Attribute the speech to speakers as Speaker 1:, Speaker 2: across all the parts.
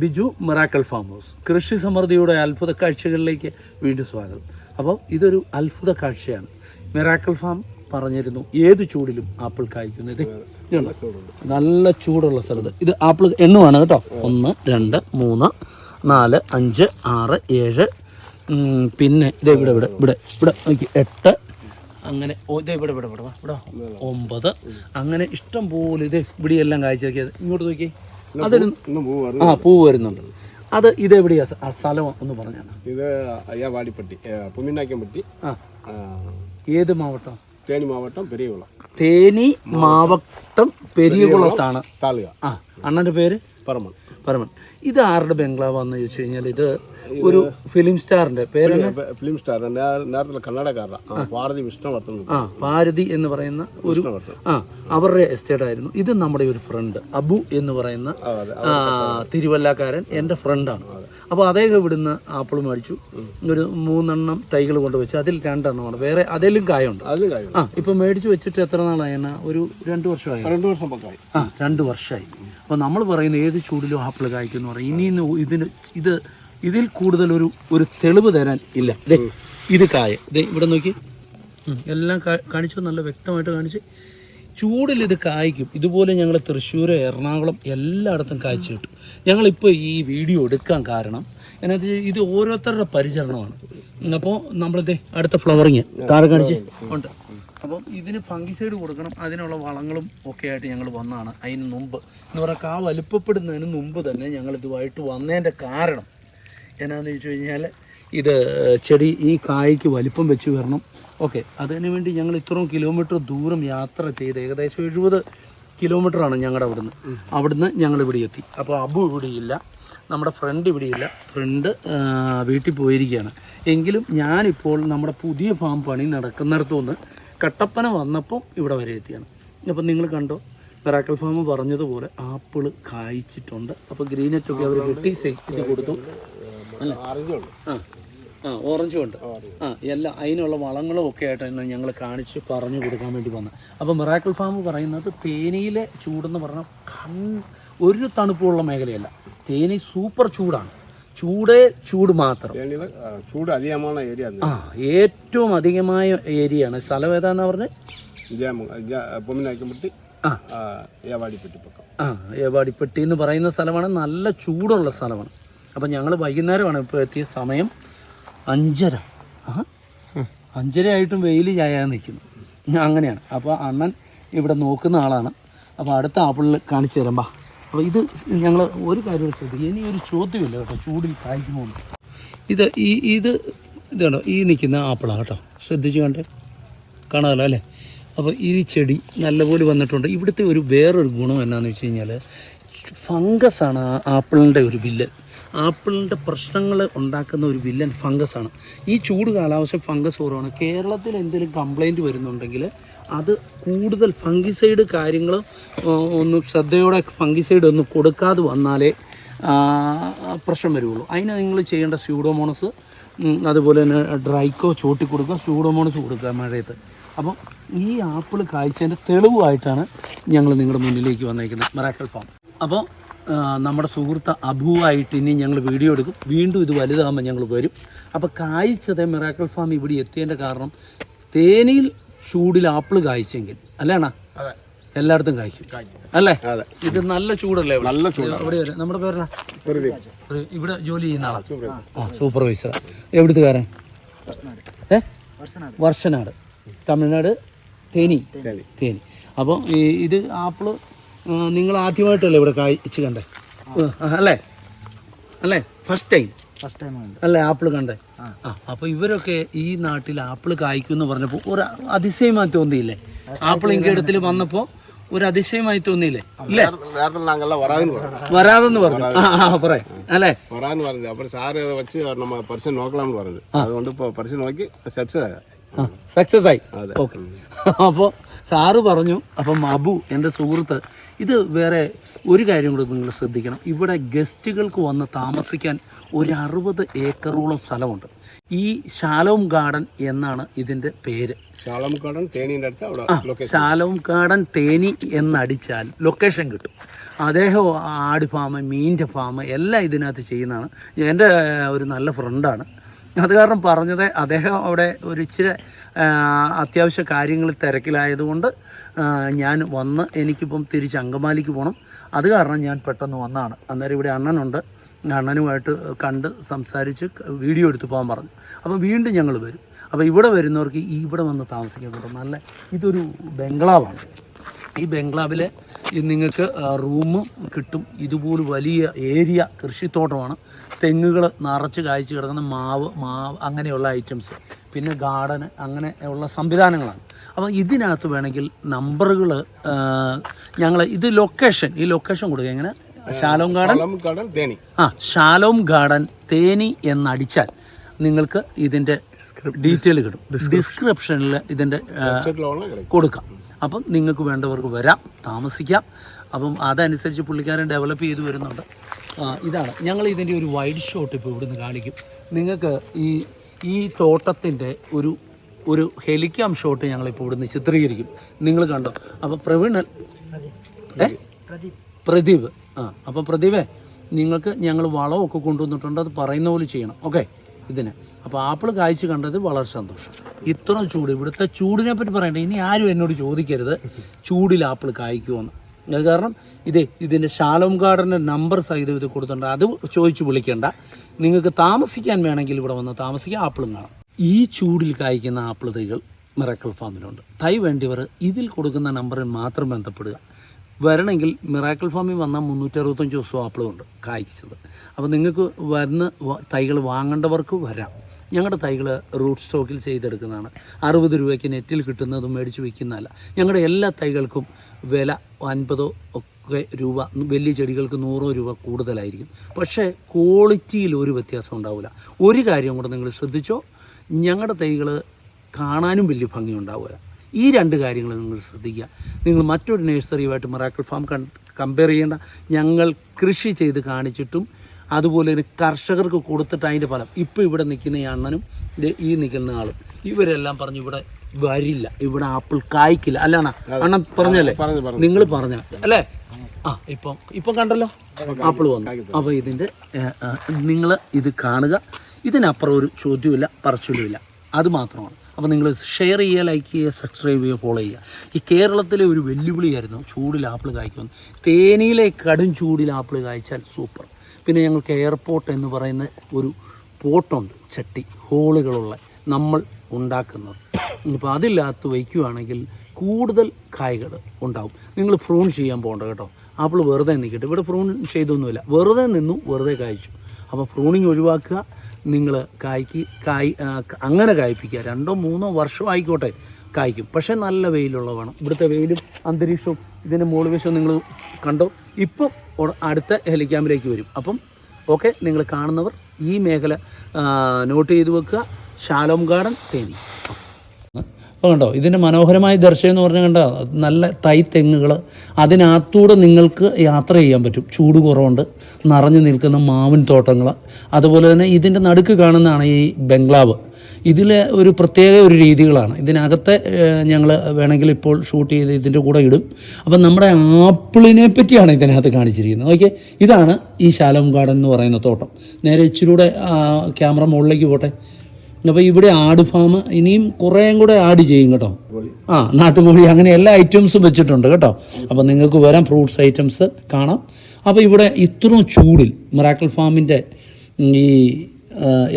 Speaker 1: Biju miracle farm house കൃഷി സമൃദ്ധിയുടെ അത്ഭുത കാഴ്ചകളിലേക്ക് വീണ്ടും സ്വാഗതം. അപ്പോൾ ഇതൊരു അത്ഭുത കാഴ്ചയാണ്. മിറാക്കൽ ഫാം പറഞ്ഞിരുന്നു ഏത് ചൂടിലും ആപ്പിൾ കായ്ക്കുന്നത്. നല്ല ചൂടുള്ള സ്ഥലത്ത്. ഇത് ആപ്പിൾ എണ്ണുവാണ് കേട്ടോ. ഒന്ന് രണ്ട് മൂന്ന് നാല് അഞ്ച് ആറ് ഏഴ് പിന്നെ ഇതേ ഇവിടെ ഇവിടെ ഇവിടെ ഇവിടെ നോക്കി എട്ട് അങ്ങനെ ഇതേ ഇവിടെ ഇവിടെ ഇവിടെ ഇവിടെ ഒമ്പത് അങ്ങനെ ഇഷ്ടം പോലെ ഇതേ ഇവിടെയെല്ലാം കാഴ്ച ഇങ്ങോട്ട് നോക്കി
Speaker 2: ഇന്ന്
Speaker 1: ആ പൂ വരുന്നുണ്ട്. അത് ഇതെവിടെയാ? സ്ഥലം ഒന്ന് പറഞ്ഞാണ്
Speaker 2: ഇത് അയ്യാവാടിപ്പട്ടി പുമിനാക്കമ്പട്ടി
Speaker 1: ആ. ഏത് മാവട്ടം?
Speaker 2: തേനി മാവട്ടം പെരിയകുളം.
Speaker 1: തേനി മാവട്ടം പെരിയകുളത്താണ്.
Speaker 2: താളുക
Speaker 1: ആ അണ്ണന്റെ പേര്?
Speaker 2: പറമൺ.
Speaker 1: പരമൻ ഇത് ആരുടെ ബംഗ്ലാവാന്ന് ചോദിച്ചു കഴിഞ്ഞാൽ ഇത് ഒരു ഫിലിം സ്റ്റാറിന്റെ പേര്
Speaker 2: ഫിലിം സ്റ്റാർ കന്നഡക്കാരനാണ് ഭാരതി വിഷ്ണുവർദ്ധൻ
Speaker 1: ആ പാരതി എന്ന് പറയുന്ന ഒരു ആ അവരുടെ എസ്റ്റേറ്റ് ആയിരുന്നു. ഇത് നമ്മുടെ ഒരു ഫ്രണ്ട് അബു എന്ന് പറയുന്ന
Speaker 2: അതെ
Speaker 1: തിരുവല്ലക്കാരൻ എന്റെ ഫ്രണ്ടാണ് അപ്പോൾ അദ്ദേഹം ഇവിടുന്ന് ആപ്പിൾ മേടിച്ചു. ഒരു മൂന്നെണ്ണം തൈകൾ കൊണ്ട് വെച്ചു അതിൽ രണ്ടെണ്ണമാണ് വേറെ അതിലും കായുണ്ട്. ആ ഇപ്പം മേടിച്ചു വെച്ചിട്ട് എത്ര നാളായി ഒരു രണ്ട് വർഷമായി.
Speaker 2: രണ്ടു വർഷം
Speaker 1: ആ രണ്ട് വർഷമായി. അപ്പോൾ നമ്മൾ പറയുന്ന ഏത് ചൂടിലും ആപ്പിൾ കായ്ക്കുന്നു പറയും. ഇനി ഇതിന് ഇത് ഇതിൽ കൂടുതൽ ഒരു ഒരു തെളിവ് തരാൻ ഇല്ല. ഇത് കായ. ഇവിടെ നോക്കി. എല്ലാം കാണിച്ചു നല്ല വ്യക്തമായിട്ട് കാണിച്ച്. ചൂടിൽ ഇത് കായ്ക്കും. ഇതുപോലെ ഞങ്ങൾ തൃശ്ശൂർ എറണാകുളം എല്ലായിടത്തും കായ്ച്ചു കിട്ടും. ഞങ്ങളിപ്പോൾ ഈ വീഡിയോ എടുക്കാൻ കാരണം എന്നാ ഇത് ഓരോരുത്തരുടെ പരിചരണമാണ്. അപ്പോൾ നമ്മളിത് അടുത്ത ഫ്ലവറിങ് താഴെ കാണിച്ച്. ഉണ്ട്. അപ്പം ഇതിന് ഫംഗിസൈഡ് കൊടുക്കണം. അതിനുള്ള വളങ്ങളും ഒക്കെ ആയിട്ട് ഞങ്ങൾ വന്നതാണ് അതിന് മുമ്പ്. എന്ന് പറഞ്ഞാൽ കാ വലുപ്പപ്പെടുന്നതിന് മുമ്പ് തന്നെ ഞങ്ങൾ ഇതുമായിട്ട് വന്നതിന്റെ കാരണം എന്നാന്ന് ചോദിച്ചു കഴിഞ്ഞാൽ ഇത് ചെടി ഈ കായ്ക്ക് വലിപ്പം വെച്ച് വരണം. ഓക്കെ. അതിനു വേണ്ടി ഞങ്ങൾ ഇത്രയും കിലോമീറ്റർ ദൂരം യാത്ര ചെയ്ത് ഏകദേശം എഴുപത് കിലോമീറ്ററാണ് ഞങ്ങളുടെ അവിടുന്ന്. അവിടുന്ന് ഞങ്ങൾ ഇവിടെ എത്തി. അപ്പോൾ അബു ഇവിടെ ഇല്ല. നമ്മുടെ ഫ്രണ്ട് ഇവിടെ ഇല്ല. ഫ്രണ്ട് വീട്ടിൽ പോയിരിക്കുകയാണ്. എങ്കിലും ഞാനിപ്പോൾ നമ്മുടെ പുതിയ ഫാം പണി നടക്കുന്നിടത്തുനിന്ന് കട്ടപ്പന വന്നപ്പോൾ ഇവിടെ വരെ എത്തിയാണ്. അപ്പം നിങ്ങൾ കണ്ടോ പെറാക്കൽ ഫാം പറഞ്ഞതുപോലെ ആപ്പിൾ കായ്ച്ചിട്ടുണ്ട്. അപ്പോൾ ഗ്രീനറ്റൊക്കെ അവർ വെട്ടി സെറ്റ് കൊടുത്തു. അല്ല? ആ ആ ഓറഞ്ചും ഉണ്ട്. ആ എല്ലാം അതിനുള്ള വളങ്ങളും ഒക്കെ ആയിട്ടാണ് ഞങ്ങൾ കാണിച്ച് പറഞ്ഞു കൊടുക്കാൻ വേണ്ടി വന്നത് അപ്പോൾ മിറാക്കിൾ ഫാം പറയുന്നത് തേനിയിലെ ചൂടെന്ന് പറഞ്ഞാൽ കൺ ഒരു തണുപ്പുള്ള മേഖലയല്ല. തേനി സൂപ്പർ ചൂടാണ്. ചൂടേ ചൂട് മാത്രം.
Speaker 2: ചൂട് അധികമാണ് ഏരിയ
Speaker 1: ആ ഏറ്റവും അധികമായ ഏരിയയാണ്. സ്ഥലം ഏതാന്ന് പറഞ്ഞ്? ആ. ഏവാടിപ്പെട്ടി എന്ന് പറയുന്ന സ്ഥലമാണ്. നല്ല ചൂടുള്ള സ്ഥലമാണ്. അപ്പം ഞങ്ങൾ വൈകുന്നേരമാണ് ഇപ്പോൾ എത്തിയ സമയം അഞ്ചര. ആ? അഞ്ചര ആയിട്ടും വെയിൽ ചായാൻ നിൽക്കുന്നു. അങ്ങനെയാണ്. അപ്പോൾ അണ്ണൻ ഇവിടെ നോക്കുന്ന ആളാണ്. അപ്പോൾ അടുത്ത ആപ്പിളിൽ കാണിച്ചു തരാം. ബാ. അപ്പോൾ ഇത് ഞങ്ങൾ ഒരു കാര്യം ചോദിക്കും ഇനി ഒരു ചോദ്യമില്ല കേട്ടോ ചൂടിൽ കായ്ക്കുമ്പോൾ. ഇത് ഈ ഇത് ഇതാണോ ഈ നിൽക്കുന്ന ആപ്പിളാണ് കേട്ടോ. ശ്രദ്ധിച്ചു കണ്ടേ? കാണാമല്ലോ അല്ലേ? അപ്പോൾ ഈ ചെടി നല്ലപോലെ വന്നിട്ടുണ്ട്. ഇവിടുത്തെ ഒരു വേറൊരു ഗുണം എന്നാന്ന് വെച്ച് കഴിഞ്ഞാൽ ഫംഗസാണ് ആ ആപ്പിളിന്റെ ഒരു വില്ലൻ ആപ്പിളിന്റെ പ്രശ്നങ്ങൾ ഉണ്ടാക്കുന്ന ഒരു വില്ലൻ ഫംഗസാണ് ഈ ചൂട് കാലാവസ്ഥ ഫംഗസ് കുറവാണ്. കേരളത്തിൽ എന്തെങ്കിലും കംപ്ലൈന്റ് വരുന്നുണ്ടെങ്കിൽ അത് കൂടുതൽ ഫംഗിസൈഡ് കാര്യങ്ങൾ ഒന്ന് ശ്രദ്ധയോടെ ഫംഗിസൈഡ് ഒന്ന് കൊടുക്കാതെ വന്നാലേ പ്രശ്നം വരുള്ളൂ അതിന് നിങ്ങൾ ചെയ്യേണ്ട സ്യൂഡോമോണസ് അതുപോലെ തന്നെ ഡ്രൈക്കോ ചോട്ടി കൊടുക്കുക. സ്യൂഡോമോണസ് കൊടുക്കുക മഴയത്ത്. അപ്പം ഈ ആപ്പിൾ കാഴ്ചേന്റെ തെളിവായിട്ടാണ് ഞങ്ങൾ നിങ്ങളുടെ മുന്നിലേക്ക് വന്നേക്കുന്നത്. മെറാക്കൽ ഫാം അപ്പോൾ നമ്മുടെ സുഹൃത്ത് അബുവായിട്ട് ഇനി ഞങ്ങൾ വീഡിയോ എടുക്കും. വീണ്ടും ഇത് വലുതാകുമ്പോൾ ഞങ്ങൾ വരും. അപ്പോൾ കായ്ച്ചത് മിറാക്കൽ ഫാം ഇവിടെ എത്തിയതിന്റെ കാരണം തേനിയിൽ ചൂടിൽ ആപ്പിൾ കായ്ച്ചെങ്കിൽ അല്ലേണ
Speaker 2: അതെ.
Speaker 1: എല്ലായിടത്തും കായ്ക്കും. അല്ലേ?
Speaker 2: അതെ.
Speaker 1: ഇത് നല്ല ചൂടല്ലേ ഇവിടെ?
Speaker 2: നല്ല ചൂട്
Speaker 1: ഇവിടെ വരെ. നമ്മുടെ
Speaker 2: പേരാ
Speaker 1: ഇവിടെ ജോലി ചെയ്യുന്ന ആളാണ് ആ സൂപ്പർവൈസർ എവിടുത്തുകാരൻ? ഏ? വർഷനാട്. തമിഴ്നാട് തേനി.
Speaker 2: തേനി.
Speaker 1: അപ്പോൾ ഈ ഇത് ആപ്പിൾ നിങ്ങൾ ആദ്യമായിട്ടല്ലേ ഇവിടെ കായ്ച്ച് കണ്ടേ? അല്ലേ? അല്ലേ? ഫസ്റ്റ് ടൈം
Speaker 3: ഫസ്റ്റ് ടൈം
Speaker 1: അല്ലേ ആപ്പിൾ കണ്ടേ? ആ. അപ്പോൾ ഇവരൊക്കെ ഈ നാട്ടിൽ ആപ്പിൾ കായ്ക്കും എന്ന് പറഞ്ഞപ്പോൾ ഒരു അതിശയമായി തോന്നിയില്ലേ? ആപ്പിൾ ഇങ്കേടത്തിൽ വന്നപ്പോൾ ഒരു അതിശയമായി തോന്നിയില്ലേ? ഇല്ലേ? വരാതെന്ന് പറഞ്ഞു. പറയാം. അല്ലേ?
Speaker 2: വരാന്ന് പറഞ്ഞു. അപ്പോൾ നോക്കി
Speaker 1: സക്സസ് ആയി. ഓക്കെ അപ്പോൾ സാറ് പറഞ്ഞു അപ്പം മബു എന്റെ സുഹൃത്ത് ഇത് വേറെ ഒരു കാര്യം കൂടെ നിങ്ങൾ ശ്രദ്ധിക്കണം. ഇവിടെ ഗസ്റ്റുകൾക്ക് വന്ന് താമസിക്കാൻ ഒരു അറുപത് ഏക്കറോളം സ്ഥലമുണ്ട്. ഈ ശാലോം ഗാർഡൻ എന്നാണ് ഇതിന്റെ പേര്.
Speaker 2: ചാളമുക്കാടൻ തേനീന്റെ അടുത്ത് അവിടെ ലൊക്കേഷൻ
Speaker 1: ശാലോം ഗാർഡൻ തേനി എന്നടിച്ചാൽ ലൊക്കേഷൻ കിട്ടും. അദ്ദേഹം ആട് ഫാം മീനിന്റെ ഫാം എല്ലാം ഇതിനകത്ത് ചെയ്യുന്നതാണ്. എന്റെ ഒരു നല്ല ഫ്രണ്ടാണ് അത് കാരണം പറഞ്ഞത് അദ്ദേഹം അവിടെ ഒരു ഇച്ചിരി അത്യാവശ്യ കാര്യങ്ങൾ തിരക്കിലായതുകൊണ്ട് ഞാൻ വന്ന് എനിക്കിപ്പം തിരിച്ച് അങ്കമാലിക്ക് പോകണം അത് കാരണം ഞാൻ പെട്ടെന്ന് വന്നതാണ് അന്നേരം ഇവിടെ അണ്ണനുണ്ട്. അണ്ണനുമായിട്ട് കണ്ട് സംസാരിച്ച് വീഡിയോ എടുത്ത് പോകാൻ പറഞ്ഞു. അപ്പോൾ വീണ്ടും ഞങ്ങൾ വരും. അപ്പോൾ ഇവിടെ വരുന്നവർക്ക് ഇവിടെ വന്ന് താമസിക്കാൻ പറ്റും നല്ല ഇതൊരു ബംഗ്ലാവാണ്. ഈ ബംഗ്ലാവിൽ നിങ്ങൾക്ക് റൂമും കിട്ടും. ഇതുപോലെ വലിയ ഏരിയ കൃഷിത്തോട്ടമാണ്. തെങ്ങുകൾ നിറച്ച് കായ്ച്ച് കിടക്കുന്ന മാവ് മാവ് അങ്ങനെയുള്ള ഐറ്റംസ് പിന്നെ ഗാർഡന് അങ്ങനെ ഉള്ള സംവിധാനങ്ങളാണ്. അപ്പോൾ ഇതിനകത്ത് വേണമെങ്കിൽ നമ്പറുകൾ ഞങ്ങൾ ഇത് ലൊക്കേഷൻ ഈ ലൊക്കേഷൻ കൊടുക്കുക എങ്ങനെ? Shalom garden
Speaker 2: Theni.
Speaker 1: ആ ശാലോം ഗാർഡൻ തേനി എന്നടിച്ചാൽ നിങ്ങൾക്ക് ഇതിന്റെ ഡീറ്റെയിൽ കിട്ടും. ഡിസ്ക്രിപ്ഷനിൽ
Speaker 2: ഇതിന്റെ കൊടുക്കാം.
Speaker 1: അപ്പം നിങ്ങൾക്ക് വേണ്ടവർക്ക് വരാം താമസിക്കാം. അപ്പം അതനുസരിച്ച് പുള്ളിക്കാരൻ ഡെവലപ്പ് ചെയ്തു വരുന്നുണ്ട്. ഇതാണ്. ഞങ്ങൾ ഇതിന്റെ ഒരു വൈഡ് ഷോട്ട് ഇപ്പോൾ ഇവിടുന്ന് കാണിക്കും. നിങ്ങൾക്ക് ഈ ഈ തോട്ടത്തിന്റെ ഒരു ഒരു ഹെലിക്യാം ഷോട്ട് ഞങ്ങളിപ്പോൾ ഇവിടുന്ന് ചിത്രീകരിക്കും. നിങ്ങൾ കണ്ടോ? അപ്പോൾ പ്രവീണൽ ഏ? പ്രദീപ്. ആ അപ്പോൾ പ്രദീപേ നിങ്ങൾക്ക് ഞങ്ങൾ വളമൊക്കെ കൊണ്ടുവന്നിട്ടുണ്ട്. അത് പറയുന്ന പോലെ ചെയ്യണം. ഓക്കെ? ഇതിന്. അപ്പോൾ ആപ്പിൾ കാഴ്ച കണ്ടത് വളരെ സന്തോഷം. ഇത്ര ചൂട്. ഇവിടുത്തെ ചൂടിനെ പറ്റി പറയണ്ട. ഇനി ആരും എന്നോട് ചോദിക്കരുത്. ചൂടിൽ ആപ്പിൾ കായ്ക്കുമെന്ന് അത് കാരണം ഇതേ ഇതിന്റെ ശാലോം ഗാർഡന്റെ നമ്പർ സഹിതം ഇത് കൊടുത്തിട്ടുണ്ട്. അത് ചോദിച്ചു വിളിക്കേണ്ട. നിങ്ങൾക്ക് താമസിക്കാൻ വേണമെങ്കിൽ ഇവിടെ വന്ന് താമസിക്കാം. ആപ്പിളും കാണാം. ഈ ചൂടിൽ കായ്ക്കുന്ന ആപ്പിൾ തൈകൾ മിറക്കിൾ ഫാമിലുണ്ട് തൈ വേണ്ടിയവർ ഇതിൽ കൊടുക്കുന്ന നമ്പറിൽ മാത്രം ബന്ധപ്പെടുക. വരണമെങ്കിൽ മിറാക്കിൾ ഫാമിൽ വന്നാൽ മുന്നൂറ്റി അറുപത്തഞ്ച് ദിവസം ആപ്പിളും ഉണ്ട് കായ്ച്ചത്. അപ്പോൾ നിങ്ങൾക്ക് വന്ന് തൈകൾ വാങ്ങേണ്ടവർക്ക് വരാം. ഞങ്ങളുടെ തൈകൾ റൂട്ട് സ്റ്റോക്കിൽ ചെയ്തെടുക്കുന്നതാണ്. അറുപത് രൂപയ്ക്ക് നെറ്റിൽ കിട്ടുന്നതും മേടിച്ച് വയ്ക്കുന്നതല്ല ഞങ്ങളുടെ എല്ലാ തൈകൾക്കും വില അൻപതോ ഒക്കെ രൂപ വലിയ ചെടികൾക്ക് നൂറോ രൂപ കൂടുതലായിരിക്കും. പക്ഷേ ക്വാളിറ്റിയിൽ ഒരു വ്യത്യാസം ഉണ്ടാവില്ല ഒരു കാര്യം കൂടെ നിങ്ങൾ ശ്രദ്ധിച്ചോ ഞങ്ങളുടെ തൈകൾ കാണാനും വലിയ ഭംഗി ഉണ്ടാവില്ല ഈ രണ്ട് കാര്യങ്ങൾ നിങ്ങൾ ശ്രദ്ധിക്കുക. നിങ്ങൾ മറ്റൊരു നഴ്സറിയുമായിട്ട് മറാക്കിൾ ഫാം കമ്പയർ ചെയ്യേണ്ട. ഞങ്ങൾ കൃഷി ചെയ്ത് കാണിച്ചിട്ടും അതുപോലെ തന്നെ കർഷകർക്ക് കൊടുത്തിട്ട് അതിന്റെ ഫലം. ഇപ്പോൾ ഇവിടെ നിൽക്കുന്ന ഈ അണ്ണനും ഈ നിൽക്കുന്ന ആളും. ഇവരെല്ലാം പറഞ്ഞു ഇവിടെ വരില്ല ഇവിടെ ആപ്പിൾ കായ്ക്കില്ല. അല്ലാണ അണ്ണൻ പറഞ്ഞല്ലേ?
Speaker 2: പറഞ്ഞു പറഞ്ഞു.
Speaker 1: നിങ്ങൾ പറഞ്ഞ അല്ലേ? ആ ഇപ്പം ഇപ്പം കണ്ടല്ലോ? ആപ്പിൾ വന്നു. അപ്പോൾ ഇതിന്റെ നിങ്ങൾ ഇത് കാണുക. ഇതിനപ്പുറം ഒരു ചോദ്യമില്ല പറച്ചിലുമില്ല. അത് മാത്രമാണ്. അപ്പോൾ നിങ്ങൾ ഷെയർ ചെയ്യുക ലൈക്ക് ചെയ്യുക സബ്സ്ക്രൈബ് ചെയ്യുക ഫോളോ ചെയ്യുക. ഈ കേരളത്തിലെ ഒരു വെല്ലുവിളിയായിരുന്നു ചൂടിൽ ആപ്പിൾ കായ്ക്കുമെന്ന്. തേനിയിലെ കടും ചൂടിൽ ആപ്പിൾ കായ്ച്ചാൽ സൂപ്പർ. പിന്നെ ഞങ്ങൾക്ക് എയർപോർട്ട് എന്ന് പറയുന്ന ഒരു പോട്ടുണ്ട് ചട്ടി ഹോളുകളുള്ള നമ്മൾ ഉണ്ടാക്കുന്നത്. ഇപ്പോൾ അതില്ലാത്ത വയ്ക്കുകയാണെങ്കിൽ കൂടുതൽ കായകൾ ഉണ്ടാവും. നിങ്ങൾ ഫ്രൂൺ ചെയ്യാൻ പോകണ്ട കേട്ടോ. ആപ്പിൾ വെറുതെ നിൽക്കട്ടെ. ഇവിടെ ഫ്രൂൺ ചെയ്തൊന്നുമില്ല. വെറുതെ നിന്നു വെറുതെ കായ്ച്ചു. അപ്പോൾ പ്രൂണിങ് ഒഴിവാക്കുക നിങ്ങൾ കായ്ക്ക് കായ് അങ്ങനെ കായ്പ്പിക്കുക. രണ്ടോ മൂന്നോ വർഷം ആയിക്കോട്ടെ കായ്ക്കും. പക്ഷേ നല്ല വെയിലുള്ള വേണം. ഇവിടുത്തെ വെയിലും അന്തരീക്ഷവും ഇതിന്റെ മൂളുവശവും നിങ്ങൾ കണ്ടോ? ഇപ്പം അടുത്ത ഹെലിക്യാമ്പിലേക്ക് വരും. അപ്പം ഓക്കെ നിങ്ങൾ കാണുന്നവർ ഈ മേഖല നോട്ട് ചെയ്ത് വെക്കുക. Shalom garden Theni. അപ്പോൾ കണ്ടോ? ഇതിന്റെ മനോഹരമായ ദർശനം എന്ന് പറഞ്ഞാൽ കണ്ടോ? നല്ല തൈ തെങ്ങുകൾ അതിനകത്തൂടെ നിങ്ങൾക്ക് യാത്ര ചെയ്യാൻ പറ്റും. ചൂട് കുറവുണ്ട്. നിറഞ്ഞു നിൽക്കുന്ന മാവിൻ തോട്ടങ്ങൾ അതുപോലെ തന്നെ ഇതിന്റെ നടുക്ക് കാണുന്നതാണ് ഈ ബംഗ്ലാവ്. ഇതിലെ ഒരു പ്രത്യേക ഒരു രീതികളാണ്. ഇതിനകത്തെ ഞങ്ങൾ വേണമെങ്കിൽ ഇപ്പോൾ ഷൂട്ട് ചെയ്ത് ഇതിന്റെ കൂടെ ഇടും. അപ്പം നമ്മുടെ ആപ്പിളിനെ പറ്റിയാണ് ഇതിനകത്ത് കാണിച്ചിരിക്കുന്നത്. ഓക്കെ ഇതാണ് ഈ ശാലം ഗാർഡൻ എന്ന് പറയുന്ന തോട്ടം. നേരെ ഇച്ചിരൂടെ ക്യാമറ മുകളിലേക്ക് പോട്ടെ. അപ്പോൾ ഇവിടെ ആട് ഫാം ഇനിയും കുറേയും കൂടെ ആഡ് ചെയ്യും കേട്ടോ. ആ നാട്ടുകോഴി അങ്ങനെ എല്ലാ ഐറ്റംസും വെച്ചിട്ടുണ്ട് കേട്ടോ. അപ്പോൾ നിങ്ങൾക്ക് വരാം ഫ്രൂട്ട്സ് ഐറ്റംസ് കാണാം. അപ്പോൾ ഇവിടെ ഇത്രയും ചൂടിൽ മിറാക്കിൾ ഫാമിന്റെ ഈ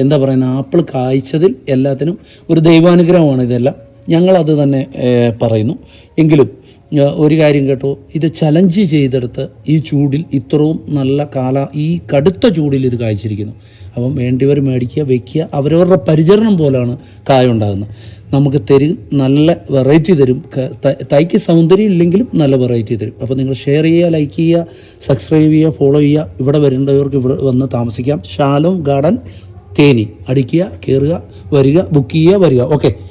Speaker 1: എന്താ പറയുന്ന ആപ്പിൾ കായ്ച്ചതിൽ എല്ലാത്തിനും ഒരു ദൈവാനുഗ്രഹമാണ് ഇതെല്ലാം. ഞങ്ങളത് തന്നെ പറയുന്നു. എങ്കിലും ഒരു കാര്യം കേട്ടോ ഇത് ചലഞ്ച് ചെയ്തെടുത്ത് ഈ ചൂടിൽ ഇത്രയും നല്ല കാല ഈ കടുത്ത ചൂടിൽ ഇത് കായ്ച്ചിരിക്കുന്നു. അപ്പം വേണ്ടിവർ മേടിക്കുക വെക്കുക അവരവരുടെ പരിചരണം പോലാണ് കായ ഉണ്ടാകുന്നത്. നമുക്ക് തരും നല്ല വെറൈറ്റി തരും. തൈക്ക് സൗന്ദര്യം ഇല്ലെങ്കിലും നല്ല വെറൈറ്റി തരും. അപ്പോൾ നിങ്ങൾ ഷെയർ ചെയ്യുക ലൈക്ക് ചെയ്യുക സബ്സ്ക്രൈബ് ചെയ്യുക ഫോളോ ചെയ്യുക. ഇവിടെ വരേണ്ടവർക്ക് ഇവിടെ വന്ന് താമസിക്കാം. Shalom garden Theni. അടിക്കുക കയറുക വരിക ബുക്ക് ചെയ്യുക വരിക. ഓക്കെ